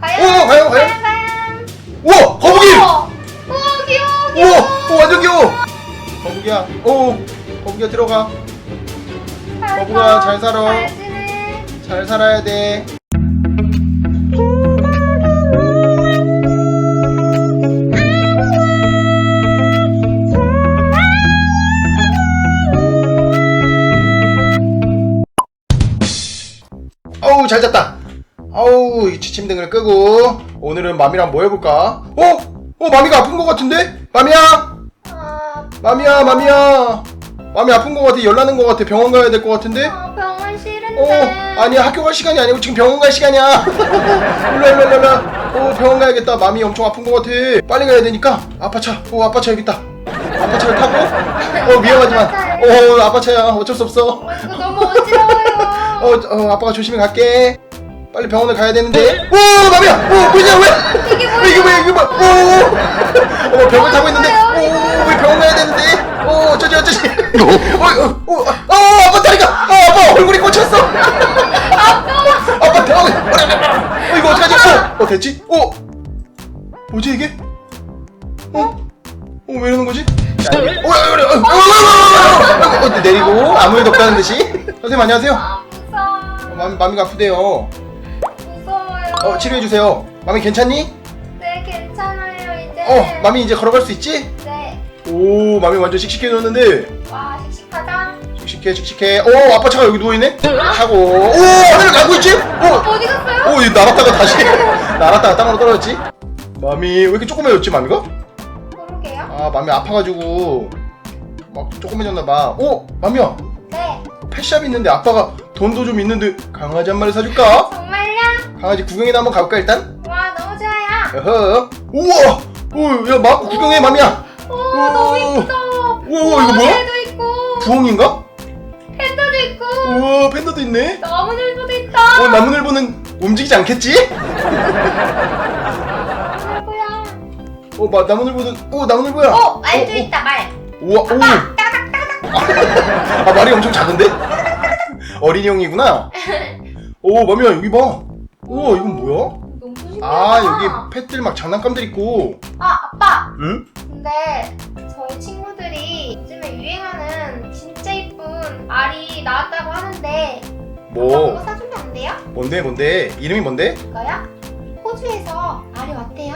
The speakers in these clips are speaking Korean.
과연? 오, 과연, 과연? 과연? 우와 거북이! 우와, 우와, 귀여워, 귀여워. 우와 오, 완전 귀여워 거북이야 오 거북이야 들어가 잘 거북아, 가, 잘 살아. 잘 지내. 잘 살아야 돼 어우 잘 잤다 어우 이 취침등을 끄고 오늘은 맘이랑 뭐 해볼까? 어? 어 마미가 아픈 것 같은데? 마미야? 아, 마미야 마미야. 마미 아픈 것 같아. 열나는 것 같아. 병원 가야 될 것 같은데? 아, 병원 어 싫은데. 아니야. 학교 갈 시간이 아니고 지금 병원 갈 시간이야. 일로 일로 일로 일로 어 병원 가야겠다. 마미 엄청 아픈 것 같아. 빨리 가야 되니까 아파차. 어 아파차 여기 있다. 아파차를 타고? 어 위험하지만. 어 아파차야. 어쩔 수 없어. 어, 이거 너무 어지러워요. 어, 어 아빠가 조심히 갈게 빨리 병원을 가야 되는데 오 마미야 오 뭐냐 왜 이게 뭐야? 이게 뭐야 이게 뭐야 오 어, 병을 타고 있는데 오 왜 병원 가야 되는데 오 어쩌지 어쩌지 어어어 아빠 다리가 아 아빠 얼굴이 꽂혔어 아빠 대박 어 이거 어떡하지 어, 어 됐지 어 뭐지 이게 어 어 왜 이러는 거지 자, 어, 어, 어, 어, 어, 어, 어, 내리고 아무 일도 없다는 듯이 선생님 안녕하세요 아, 무서워. 맘, 맘이가 아프대요. 어 치료해주세요 맘이 괜찮니? 네, 괜찮아요, 이제. 어 맘이 이제 걸어갈 수 있지? 네. 오 맘이 완전 씩씩해졌는데 와, 씩씩하다. 씩씩해 씩씩해 오 아빠 차가 여기 누워있네 하고 오 하늘을 가고 있지? 오 어디 갔어요? 오, 이 날았다가 다시 날았다가 땅으로 떨어졌지? 맘이 왜 이렇게 조그매졌지 맘이가? 그러게요. 아 맘이 아파가지고 막 조그매졌나봐 오 맘이야 네. 펫샵 있는데 아빠가 돈도 좀 있는데 강아지 한 마리 사줄까? 강아지 구경이나 한번 가볼까 일단? 와, 너무 좋아요. 어허 우와 오야 마 구경해 맘이야 오. 너무 이쁘다. 우와 이거 뭐야? 개도 있고, 부엉인가? 팬더도 있고, 우와 팬더도 있네 나무늘보도 있다. 어 나무늘보는 움직이지 않겠지? 나무늘보야. 어 마, 나무늘보는 오 나무늘보야 어, 말도 어, 어. 있다, 말. 우와 오 아 말이 엄청 작은데? 어린이용이구나 오 맘이야 여기 봐 오 이건 뭐야? 너무 신기하다. 아 여기 펫들 막 장난감들 있고 아, 아빠. 응? 근데 저희 친구들이 요즘에 유행하는 진짜 이쁜 알이 나왔다고 하는데 아빠 그거 뭐 사주면 안 돼요? 뭔데 뭔데 이름이 뭔데? 이거요? 호주에서 알이 왔대요.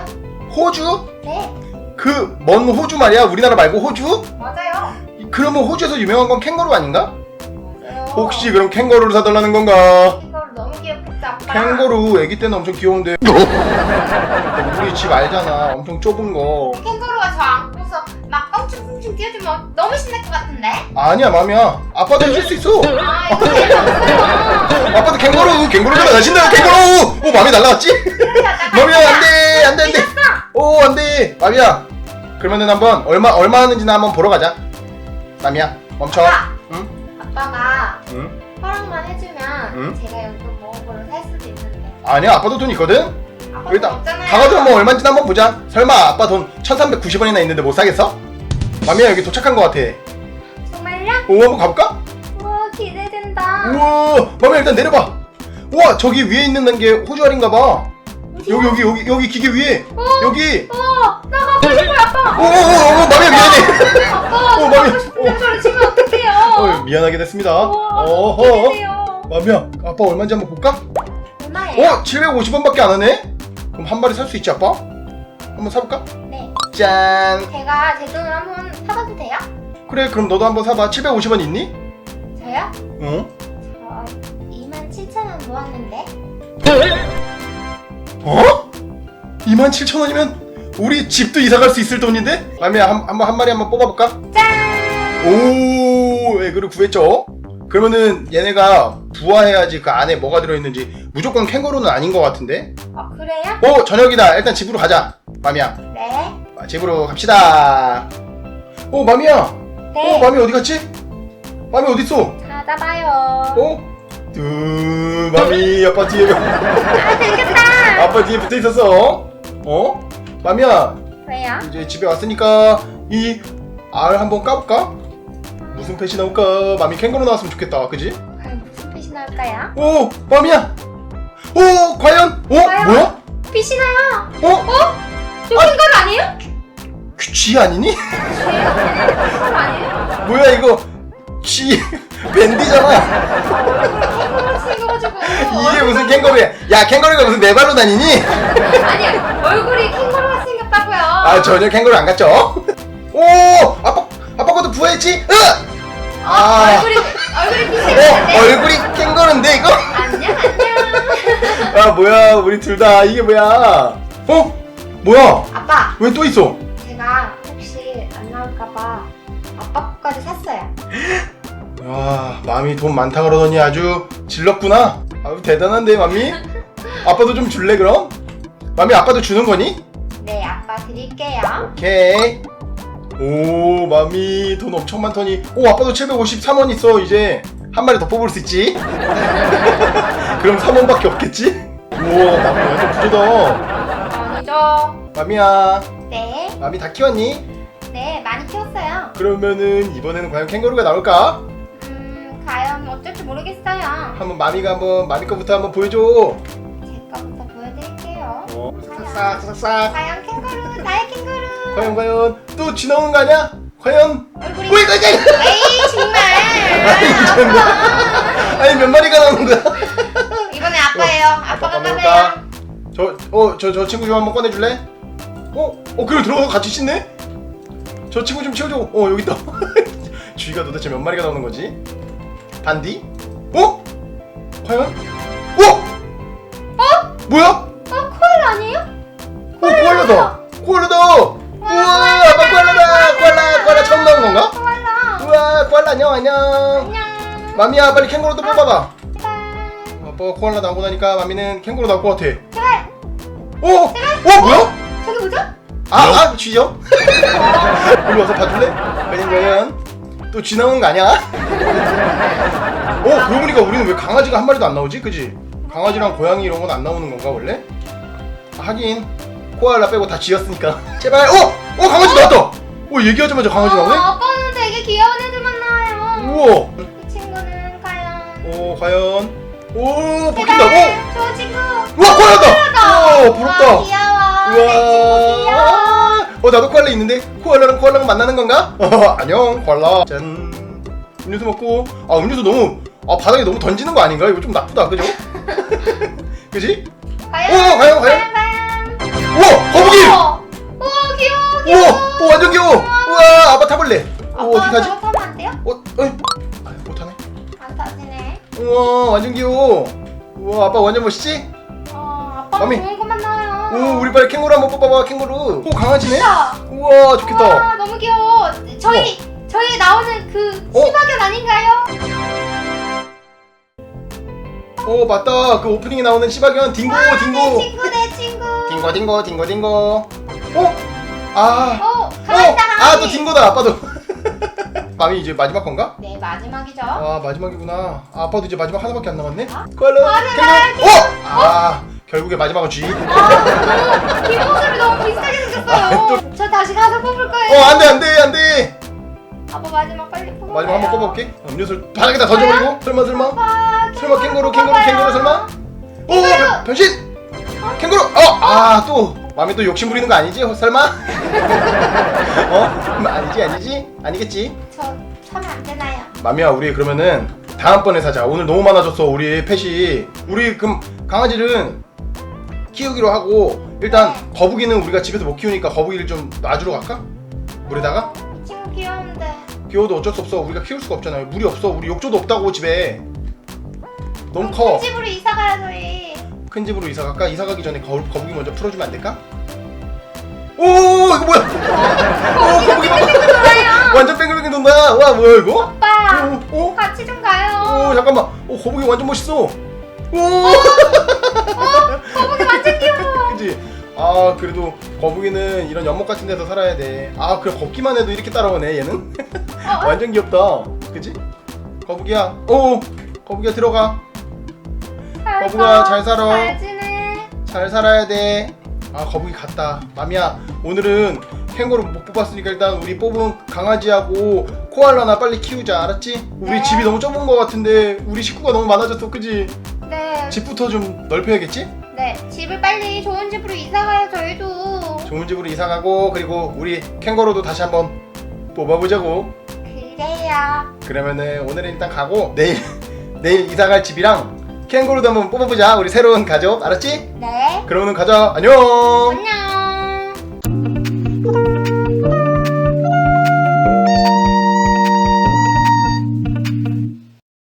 호주? 네, 그 먼 호주 말이야 우리나라 말고 호주? 맞아요. 그러면 호주에서 유명한 건 캥거루 아닌가? 맞아요. 혹시 그럼 캥거루를 사달라는 건가? 아빠? 캥거루 애기 때는 엄청 귀여운데. 우리 집 알잖아. 엄청 좁은 거. 캥거루가 저 안고서 막 껑충껑충 뛰어주면 너무 신날 것 같은데? 아니야 맘이야. 아빠도 해줄 수 있어. 아 이거 재미없어요. 아빠도 캥거루 캥거루잖아 나 신나요 캥거루. 오 맘이 날라갔지? 맘이야 안돼 안돼 안돼. 오 안돼. 맘이야. 그러면은 한번 얼마 얼마 하는지나 한번 보러 가자. 맘이야 멈춰. 아빠. 응? 아빠가 응? 허락만 해주면 응? 제가 용돈 걸로 살 수도 있는데 아니야 아빠도 돈 있거든 아빠 돈 없잖아요. 가가지고 뭐 얼마인지 한번 보자 설마 아빠 돈 1390원이나 있는데 못 사겠어? 맘이야 여기 도착한 것 같아 정말요? 오 한번 가볼까? 우와 기대된다. 우와 맘이야 일단 내려봐 우와 저기 위에 있는 게 호주알인가 봐 여기 여기 여기 여기 기계 위에 여기 어, 나 가고 싶어요, 아빠. 오오오 맘이야 미안해 아빠, 어, 저 마음이- 싶은 치면 어떡해요? 어, 미안하게 됐습니다 우와, 어허 기대돼요. 맘이야 아빠 얼마인지 한번 볼까? 얼마예요? 어 750원밖에 안 하네 그럼 한 마리 살 수 있지 아빠? 한번 사볼까? 네. 짠 제가 제 돈을 한번 사봐도 돼요? 그래 그럼 너도 한번 사봐 750원 있니? 저요? 응? 저 2만 7천 원 모았는데. 어? 27,000원이면 우리 집도 이사 갈 수 있을 돈인데? 맘이야 한, 한번 한 마리 한번 뽑아볼까? 짠! 오 애교를 구했죠? 그러면은 얘네가 부화해야지 그 안에 뭐가 들어있는지 무조건 캥거루는 아닌 것 같은데? 아, 그래요? 오 저녁이다 일단 집으로 가자 맘이야 네. 아, 집으로 갑시다 오 맘이야 어 네. 맘이 어디 갔지? 맘이 어딨어? 찾아봐요. 어? 뚜 맘이 아빠 뒤에 아, 들켰다! 아빠 뒤에 붙어 있었어 어? 맘이야 왜요? 이제 집에 왔으니까 이 알 한번 까볼까? 무슨 펫이 나올까? 맘이 캥거루 나왔으면 좋겠다 그지? 과연 무슨 펫이 나올까요? 오 맘이야 오 과연 어 과연? 뭐야? 계시나요? 어? 어? 저 아. 캥거루 아니에요? 그 쥐 아니니? 캥거루 아니에요? 뭐야 이거 쥐 밴디잖아 이게 무슨 캥거루야 야 캥거루가 무슨 네 발로 다니니? 아니 얼굴이 캥거루가 생겼다고요 아 전혀 캥거루 안 갔죠? 오 아빠 아빠 것도 부화했지? 으! 어, 아. 얼굴이 얼굴이 어 비슷한데 얼굴이 캥거루인데 이거? 안녕 안녕 아 뭐야 우리 둘 다 이게 뭐야 어? 뭐야 아빠 왜 또 있어? 제가 혹시 안 나올까봐 아빠 거까지 샀어요 야 마음이 돈 많다 그러더니 아주 질렀구나 아유 대단한데 맘이 아빠도 좀 줄래 그럼? 맘이 아빠도 주는 거니? 네 아빠 드릴게요 오케이 오 맘이 돈 엄청 많더니. 오 아빠도 753원 있어 이제. 한 마리 더 뽑을 수 있지? 그럼 3원밖에 없겠지? 우와 맘이 완전 부자다 아니죠. 맘이야. 네, 맘이 다 키웠니? 네 많이 키웠어요. 그러면은 이번에는 과연 캥거루가 나올까? 음 과연 어쩔지 모르겠어요. 한번 마미가 한번 마미 거부터 한번 보여줘. 제 거부터 보여드릴게요. 어, 싹싹 싹싹. 과연 캥거루 나의 캥거루 과연 과연 또 지나오는 거 아니야? 과연 얼굴이 오이 거이 거이 에이 정말. 아빠 아니 몇 마리가 나오는 거야? 이번에 아빠예요 아빠가 한번 받아요 저어저 저 친구 좀 한번 꺼내줄래? 어? 어 그래 들어가서 같이 씻네? 저 친구 좀 치워줘 어 여기 있다 쥐가 도대체 몇 마리가 나오는 거지? 반디? 어? 과연? 어? 어? 뭐야? 코알라 안녕 안녕 안녕 마미야 빨리 캥거루도 뽑아봐 제발 아빠가 코알라 나오고 나니까 마미는 캥거루 나올 것 같아 제발 어? 어 뭐야? 저기 뭐죠? 아, 아 쥐죠? 일로 와서 봐줄래? 과연 또쥐 나오는 거 아니야? 어 그러고 보니까 우리는 왜 강아지가 한 마리도 안 나오지? 그지? 강아지랑 고양이 이런 건 안 나오는 건가 원래? 아, 하긴 코알라 빼고 다 쥐였으니까 제발 어! 어 강아지 나왔다! 어 얘기하자마자 강아지 어, 나오네? 아빠 우와 이 친구는 과연 어 과연 오 어! 저 친구 우와 코알라다! 오 부럽다 와, 귀여워 내 친구 귀여워 우와. 어 나도 코알라 있는데 코알라랑 코알라가 만나는 건가? 어, 안녕 코알라. 짠. 음료수 먹고 아 음료수 너무 아 바닥에 너무 던지는 거 아닌가? 이거 좀 나쁘다 그죠? 그지? 과연 어, 과연, 과연? 과연 우와 거북이! 우와 우와, 귀여워 귀여워 우와 어, 완전 귀여워. 아빠 완전 멋있지? 어 아빠가 마미. 좋은 것만 나와요 오 우리 빨리 캥거루 한번 뽑아봐 캥거루. 오 강아지네. 진짜 우와 좋겠다. 와 너무 귀여워 저희 저희 나오는 그 어? 시바견 아닌가요? 오 맞다 그 오프닝에 나오는 시바견 딩고 내 딩고. 친구 내 친구 딩고 딩고 딩고 딩고 어? 아어 어? 강아지다 아 강아지 또 딩고다 아빠도 밤이 이제 마지막 건가? 네 마지막이죠 아 마지막이구나 아, 아빠도 이제 마지막 하나밖에 안 남았네 어? 콜라 마지막, 캥거루 어? 아 결국에 마지막은 G 아, 너무 뒷모습이 너무 비슷하게 생겼어요. 저 다시 가서 뽑을 거예요. 어 안돼 안돼 안돼 아빠 마지막 빨리 뽑아. 마지막 한번 뽑아볼게 어, 음료수를 바닥에다 던져버리고 설마 설마 설마 캥거루 캥거루. 캥거루 설마 오. 변신 캥거루 어아또 마음에 또 욕심 부리는 거 아니지? 설마? 어? 아니지 아니지? 아니겠지? 저 사면 안 되나요? 마미야 우리 그러면은 다음번에 사자. 오늘 너무 많아졌어 우리 펫이 우리 그럼 강아지는 키우기로 하고 일단 거북이는 우리가 집에서 못 키우니까 거북이를 좀 놔주러 갈까? 물에다가? 이 친구 귀여운데. 귀여워도 어쩔 수 없어. 우리가 키울 수가 없잖아요. 물이 없어. 우리 욕조도 없다고 집에. 너무 커. 큰 집으로 이사 가야 저희. 큰 집으로 이사 갈까? 이사 가기 전에 거, 거북이 먼저 풀어주면 안 될까? 오 이거 뭐야? 오 거북이 봐 완전 뺑글뺑글 돈다 와 뭐야 이거? 오빠, 오, 오? 같이 좀 가요. 오 잠깐만 오 거북이 완전 멋있어 오 거북이 완전 귀여워. 그지 아 그래도 거북이는 이런 연못 같은 데서 살아야 돼 아 그래 걷기만 해도 이렇게 따라오네 얘는 어, 완전 귀엽다 그지 거북이야 오 거북이야 들어가 잘 거북아, 가. 잘 살아. 잘 지내. 잘 살아야 돼 아 거북이 갔다 맘이야 오늘은 캥거루 못 뽑았으니까 일단 우리 뽑은 강아지하고 코알라나 빨리 키우자 알았지 우리 네. 집이 너무 좁은 거 같은데 우리 식구가 너무 많아졌어 그지 네. 집부터 좀 넓혀야겠지 네. 집을 빨리 좋은 집으로 좋은 집으로 이사 가고 그리고 우리 캥거루도 다시 한번 뽑아보자고. 그래요. 그러면은 오늘은 일단 가고 내일 내일 이사 갈 집이랑 캥거루도 한번 뽑아보자. 우리 새로운 가족 알았지? 네. 그러면은 가자. 안녕. 안녕.